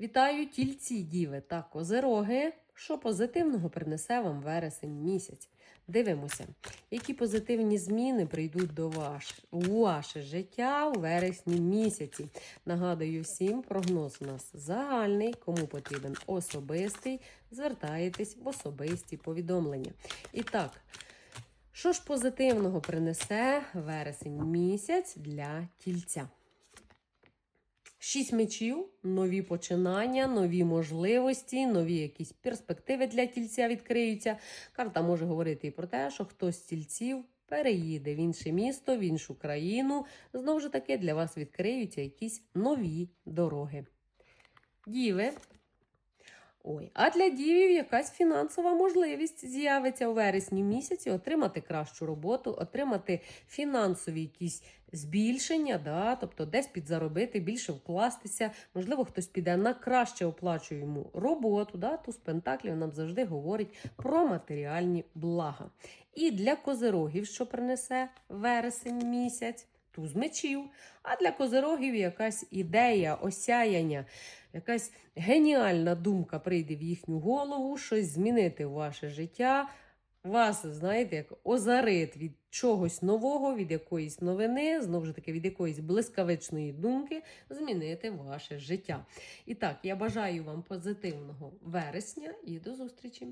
Вітаю тільці, діви та козероги, що позитивного принесе вам вересень місяць. Дивимося, які позитивні зміни прийдуть до ваш, у ваше життя у вересні місяці. Нагадую всім, прогноз у нас загальний. Кому потрібен особистий, звертаєтесь в особисті повідомлення. І так, що ж позитивного принесе вересень місяць для тільця? Шість мечів, нові починання, нові можливості, нові якісь перспективи для тільця відкриються. Карта може говорити і про те, що хтось з тільців переїде в інше місто, в іншу країну. Знову ж таки, для вас відкриються якісь нові дороги. Діви. Ой, а для дівів якась фінансова можливість з'явиться у вересні місяці отримати кращу роботу, отримати фінансові якісь збільшення, да, тобто десь підзаробити, більше вкластися. Можливо, хтось піде на краще оплачуємо роботу. Да, туз пентаклів нам завжди говорить про матеріальні блага. І для козирогів, що принесе вересень місяць. Туз мечів, а для козирогів якась ідея, осяяння, якась геніальна думка прийде в їхню голову, щось змінити в ваше життя. Вас, знаєте, як озарит від чогось нового, від якоїсь новини, знову ж таки, від якоїсь блискавичної думки змінити ваше життя. І так, я бажаю вам позитивного вересня і до зустрічі!